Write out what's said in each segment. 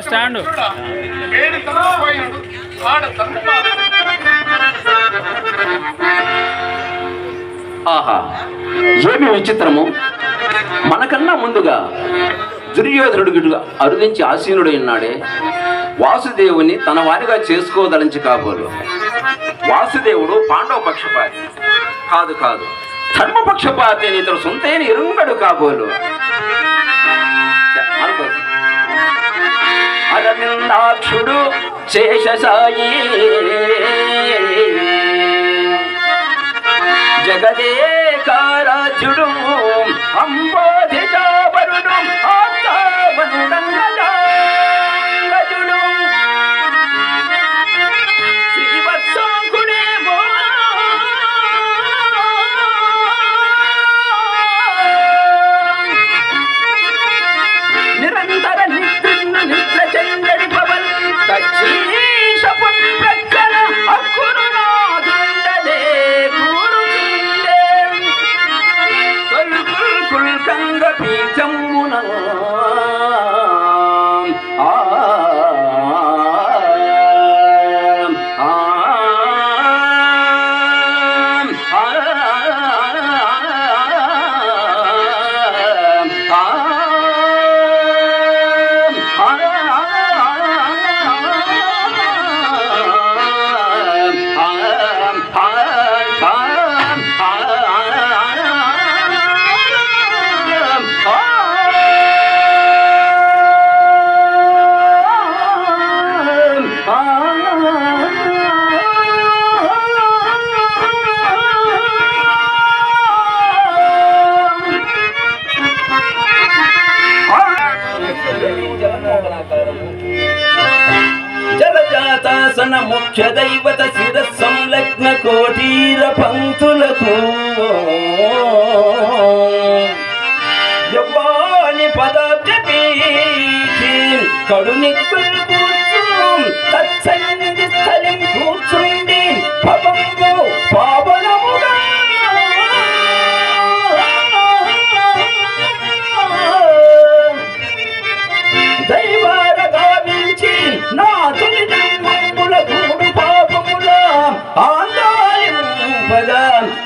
Stand stand. ఆహా ఏమి విచిత్రము? మనకన్నా ముందుగా దుర్యోధనుడు అరుదించి ఆసీనుడై ఉన్నాడే వాసుదేవుని తన వారిగా చేసుకోదలించి కాబోలు. వాసుదేవుడు పాండవ పక్షపాతి. కాదు కాదు. ధర్మపక్షపాతి ఇతడు సొంతైన ఇరుంగడు కాబోలు. అరవిందాక్షుడు శేషసాయి. జగదేకారాజ్యుడు అంబోధిజావరుడు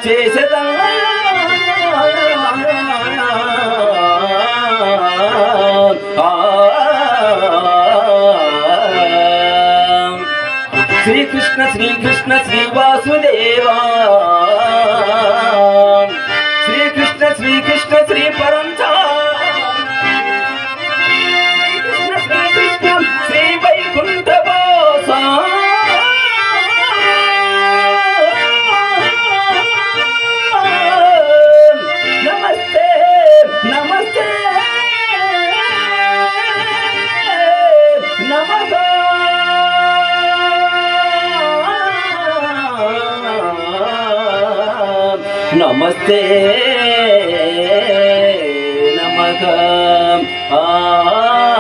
చేసదా శ్రీకృష్ణ శ్రీకృష్ణ శ్రీవాసుదేవా శ్రీకృష్ణ नमस्ते नमः आ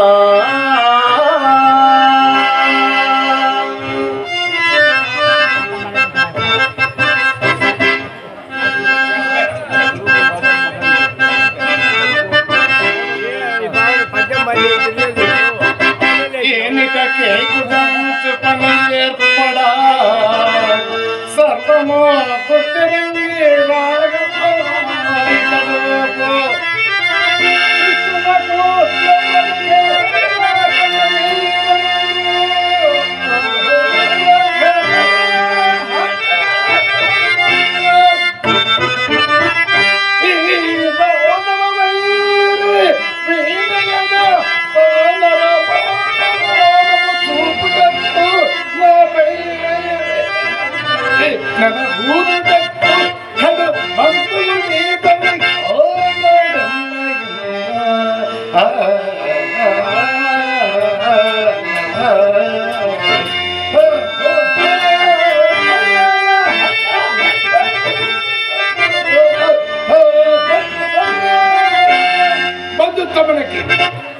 బంధుత్వమునకి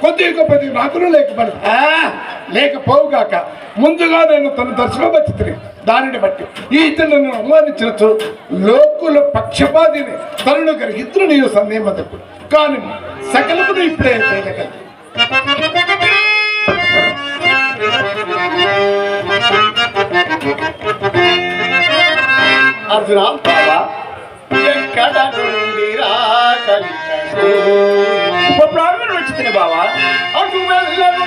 కొద్ది గొప్పది మాత్రం లేకపోయి లేకపోవుగాక ముందుగా నేను తన దర్శనం వచ్చింది దానిని బట్టి ఈ ఇతరులను అవమానించవచ్చు లోకుల పక్షపాతిని తరుణ గ్రహితులు సందేహం తప్పు కానీ సకలమును ఇప్పుడే చేయగలదు అర్జున ఇప్పుడు ప్రాణం వచ్చింది బావా? అటు వెళ్ళను.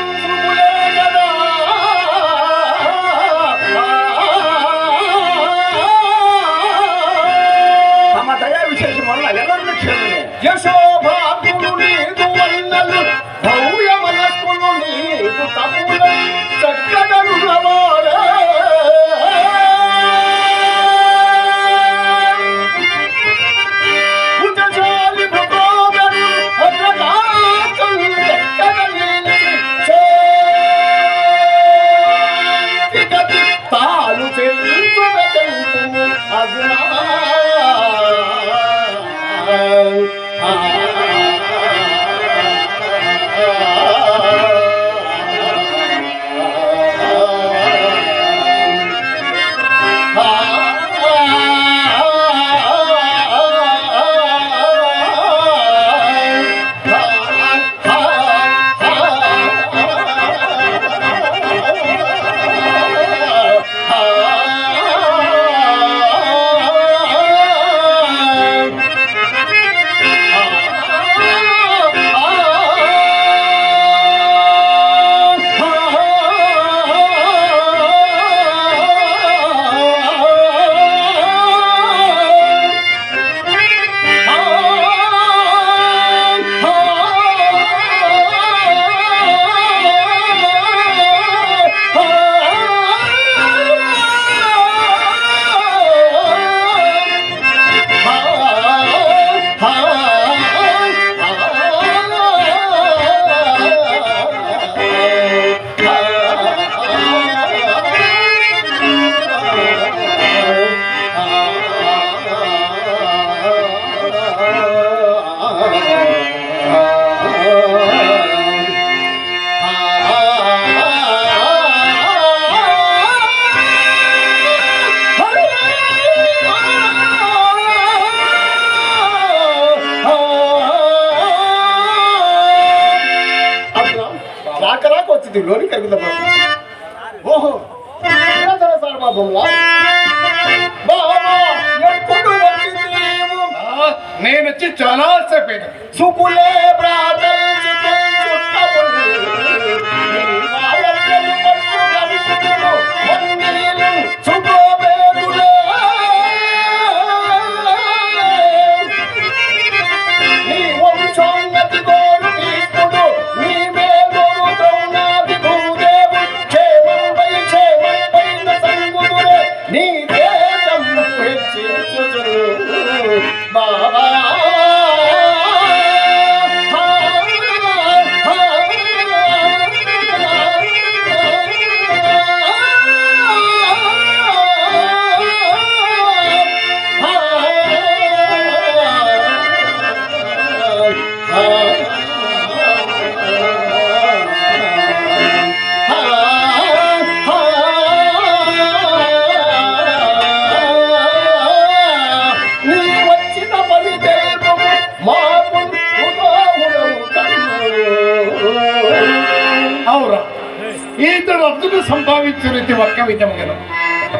స్థుతులు సంభావించే రీతి ఒక్క విధముగా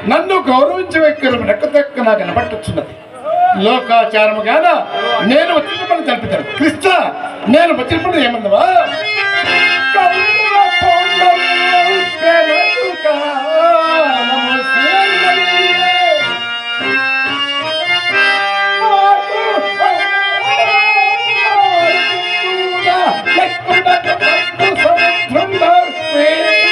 నన్ను గౌరవించే వ్యక్తులు రెక్కదక్క కనబట్టున్నది లోకాచారము లోకాచారముగాన నేను వచ్చిన పని తెలుపుతాను. కృష్ణ నేను వచ్చిన పని ఏమన్నావా Hey!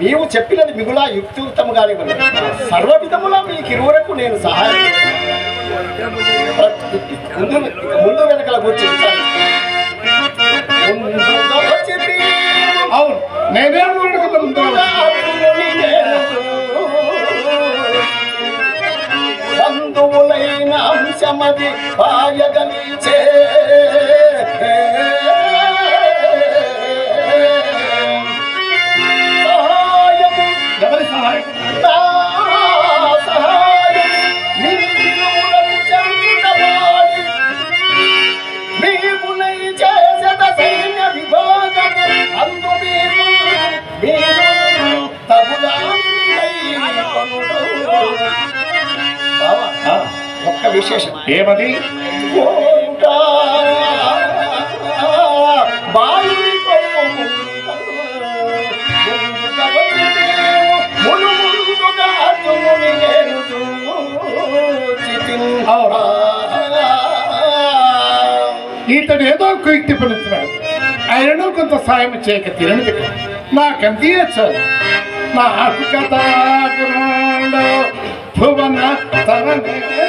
నీవు చెప్పినది మిగులా యుక్తియుక్తముగానే ఉన్నది. సర్వవిధముల మీకు ఇరువురకు నేను సహాయం ముందు వెనకల గురించి అవును అంశమది భార్య ఆయనను కొంత సాయం చేయక తిరనిది నాకంతే చాలు? నా కథ భువన తరణముండు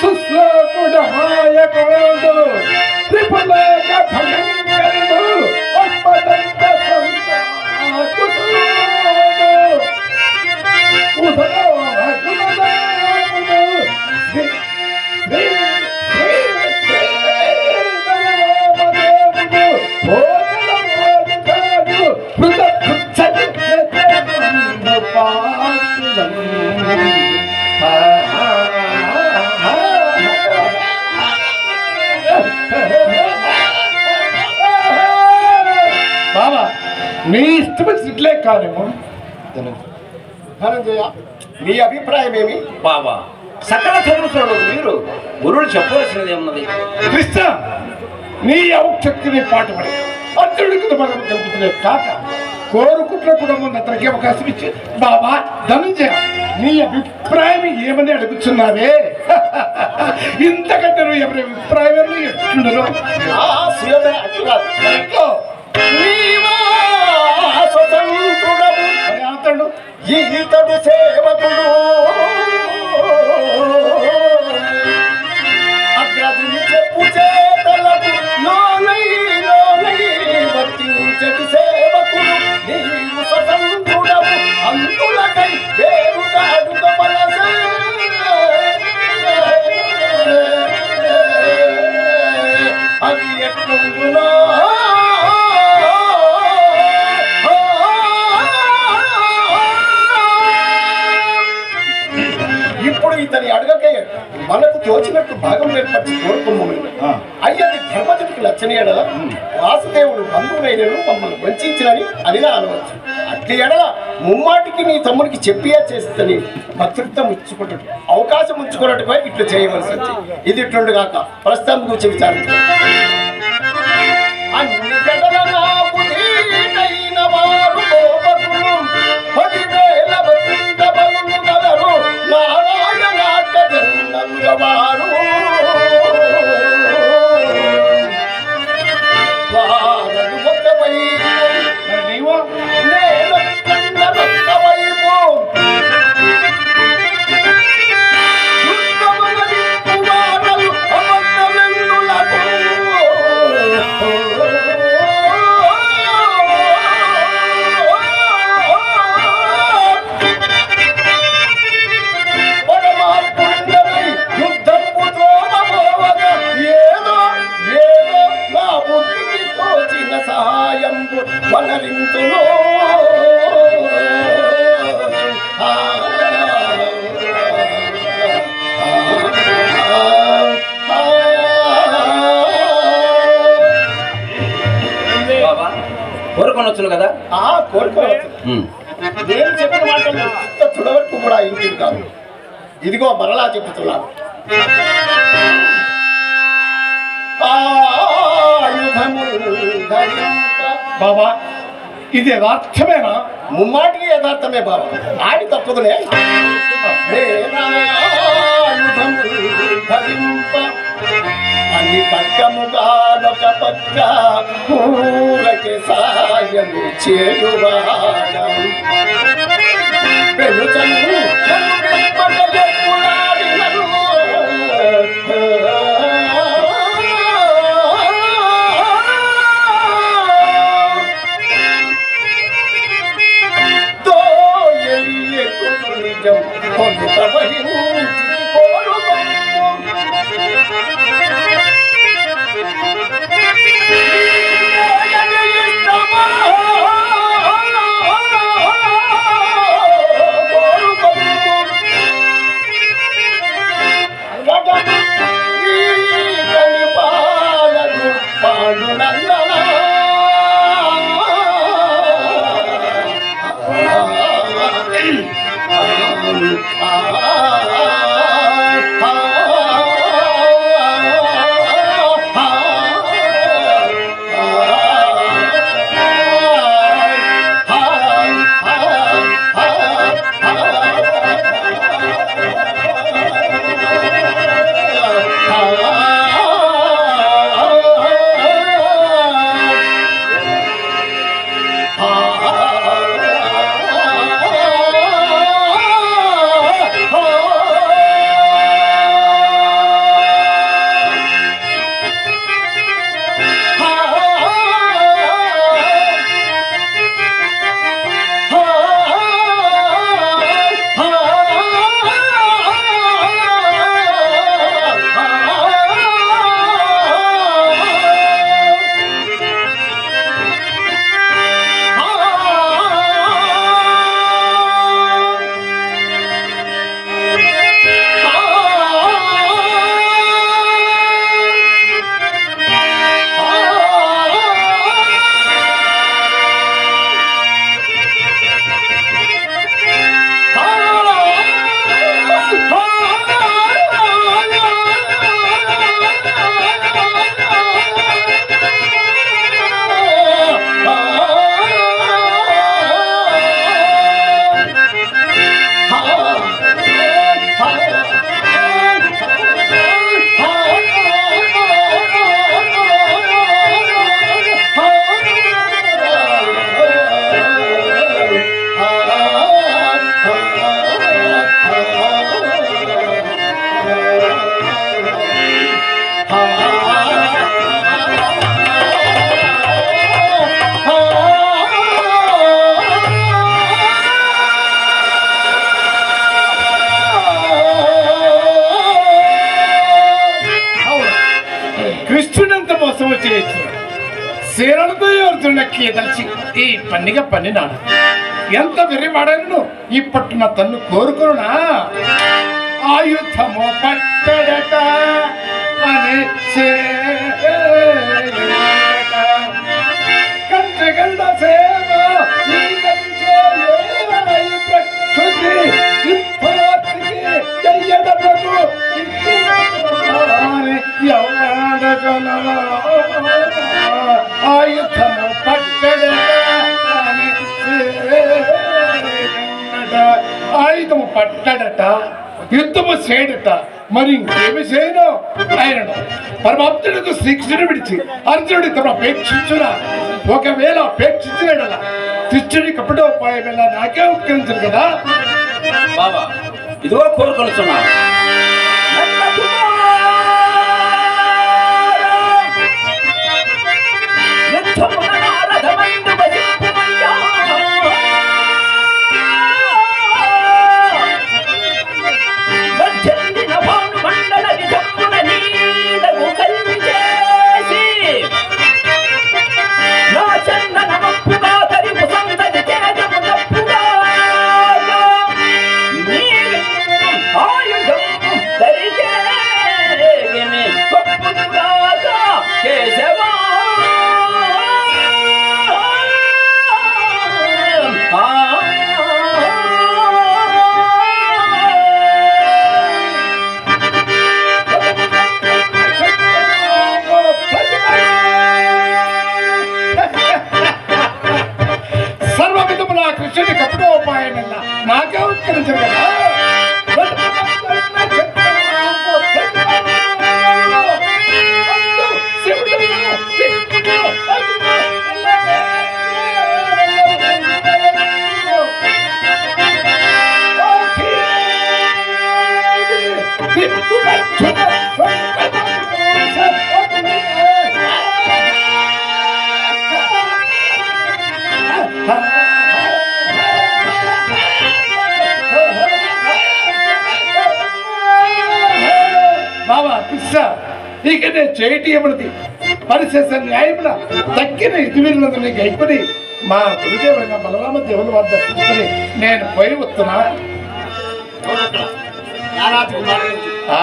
సుశ్లోకుడ మాయకుడు త్రిపులేక భయంకరుడు ధనంజయ నీ అభిప్రాయం ఏమి? బాబా సకల చదువుతున్నాడు మీరు గురువులు చెప్పవలసినది ఏమున్నది? కృష్ణ నీ ఔక్షక్తిని పాటుపడి అర్జునుడికి మనం కల్పించలే కాక కోరుకుంటున్న కుటుంబం అతనికి అవకాశం ఇచ్చి బాబా ధనంజయ నీ అభిప్రాయం ఏమని అడుగుతున్నావే? ఇంతకంటే నువ్వు ఎవరి అభిప్రాయం ఎట్లుండరు అతడు ఈతడు సేవకుడు అగ్రదుని చెప్పు చేతలకు లోనై లోనై వర్తించటి సేవకుడు నీవు స్వతంత్రుడవు అందులకై వేరుగాడుక సేవ మనకు తోచినట్టు భాగం ఏర్పరిచి కోరుకున్నాము. అయ్యది ధర్మజుడికి నచ్చని ఎడల వాసుదేవుడు బంధువులైనను మమ్మల్ని వంచించినని అనిలా అనవచ్చు. అట్లి ఎడల ముమ్మాటికి నీ తమ్ముడికి చెప్పియా చేస్తని భద్రతం ఇచ్చుకుంటాడు. అవకాశం ఉంచుకున్నట్టుగా ఇట్లు చేయవలసి వచ్చింది ఇది ఇట్లుండు కాక ప్రస్తుతం గురించి విచారించు. আমার యథార్థమేనా ముమ్మాటికి యథార్థమే బాబా. ఆడి తప్పదులే. అని పక్కముగానొక పక్క ఊరకి సాయము చేయువాడ పెనుచను ఈ పన్నిగా పన్నినాడు ఎంత వెర్రివాడను ఇప్పటి నా తన్ను కోరుకున్నా ఆయుధము పట్టడట యుద్ధము చేయడట మరి ఇంకేమి చేయను ఆయన పరమాప్తుడికి శ్రీకృష్ణుడు విడిచి అర్జునుడి తమ అపేక్షించున ఒకవేళ అపేక్షించినడలా కృష్ణుడి కపటోపాయం ఎలా నాకే ఉపకరించదు కదా బాబా ఇదిగో కోరుకొనుచున్నాను పరిశేష న్యాయమున తక్కిన ఇదివిరులందు నీకు అయిపోయి మా గురుదేవుడైన బలరామ దేవుని వద్ద తీసుకుని నేను పోయి వస్తున్నా. ఆ,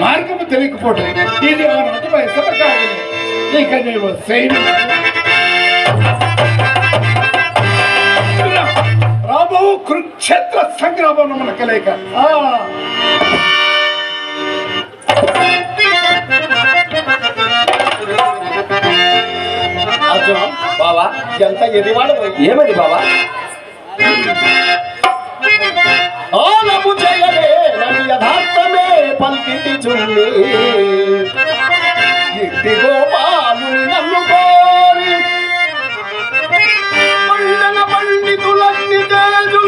మార్గము తెలియకపోవటం ఇది ఆనాటి వయసులో కాదు ఇక నీవు సైన్యం రాబోవు కురుక్షేత్ర సంగ్రామం మనకు లేక అర్జున బావా ఎంత ఎదివాడు ఏమది బావా? ఆలము చేయలే నన్ను యథార్థమే గోపాలు నన్ను కోరి పండన తేజులు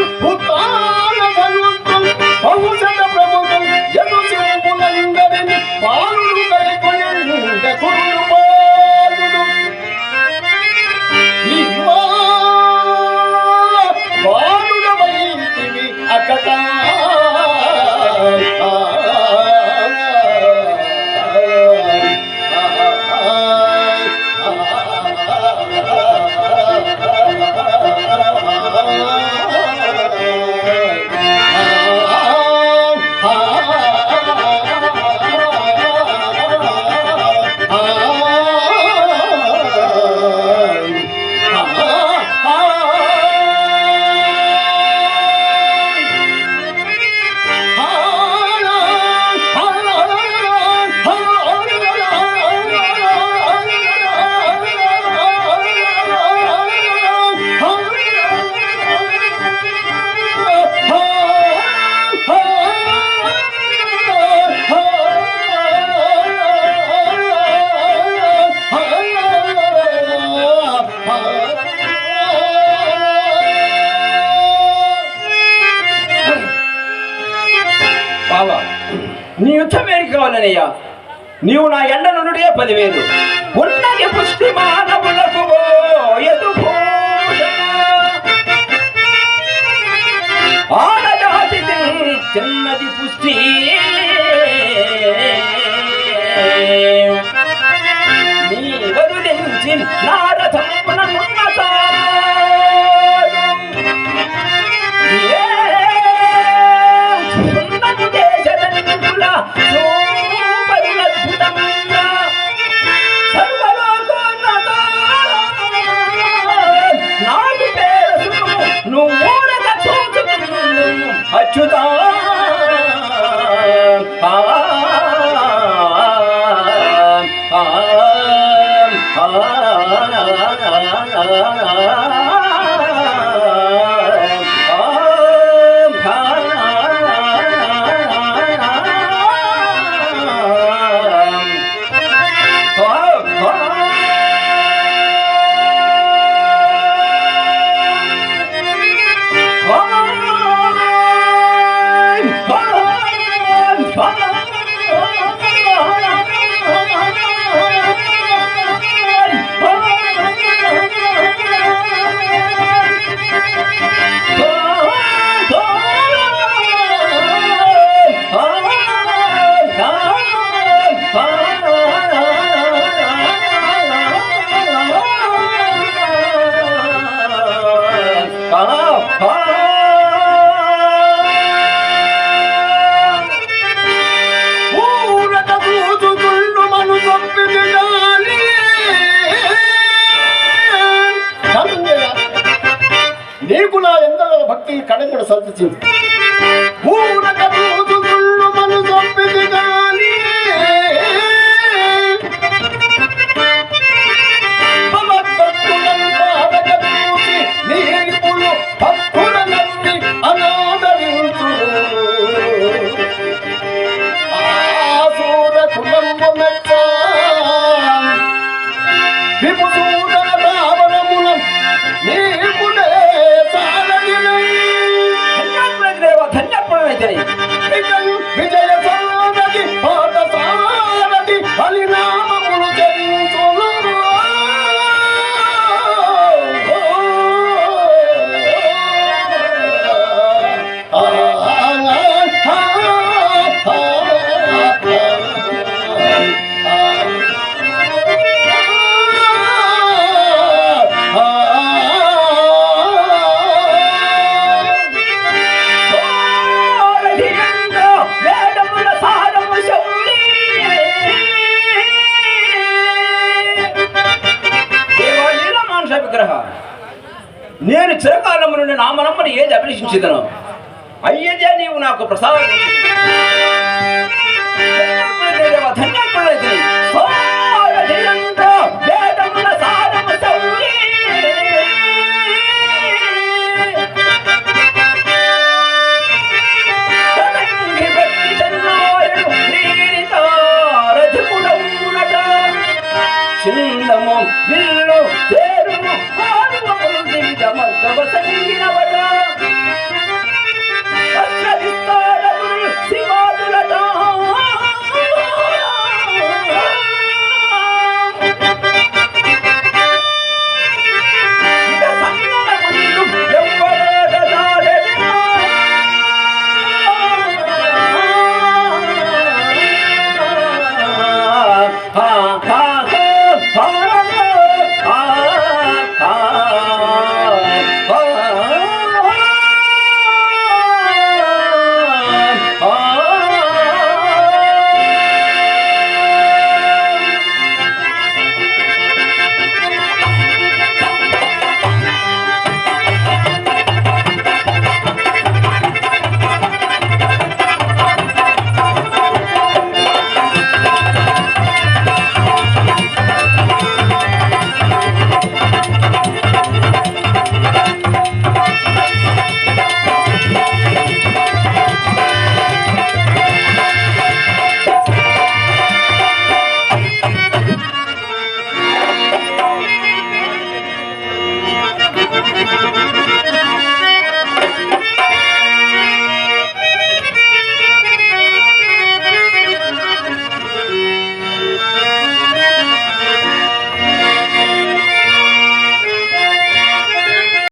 బావా నీ యుద్ధం ఏరికి కావాలనయ్యా నీవు నా ఎండ నుండే పదివేలు. ఉన్నది పుష్టి మానవులకు ఆడజాతి చిన్నది పుష్టి. నీ వరుదించి la la la la la la ಸ್ವಲ್ಪ ಚಿಂತೆ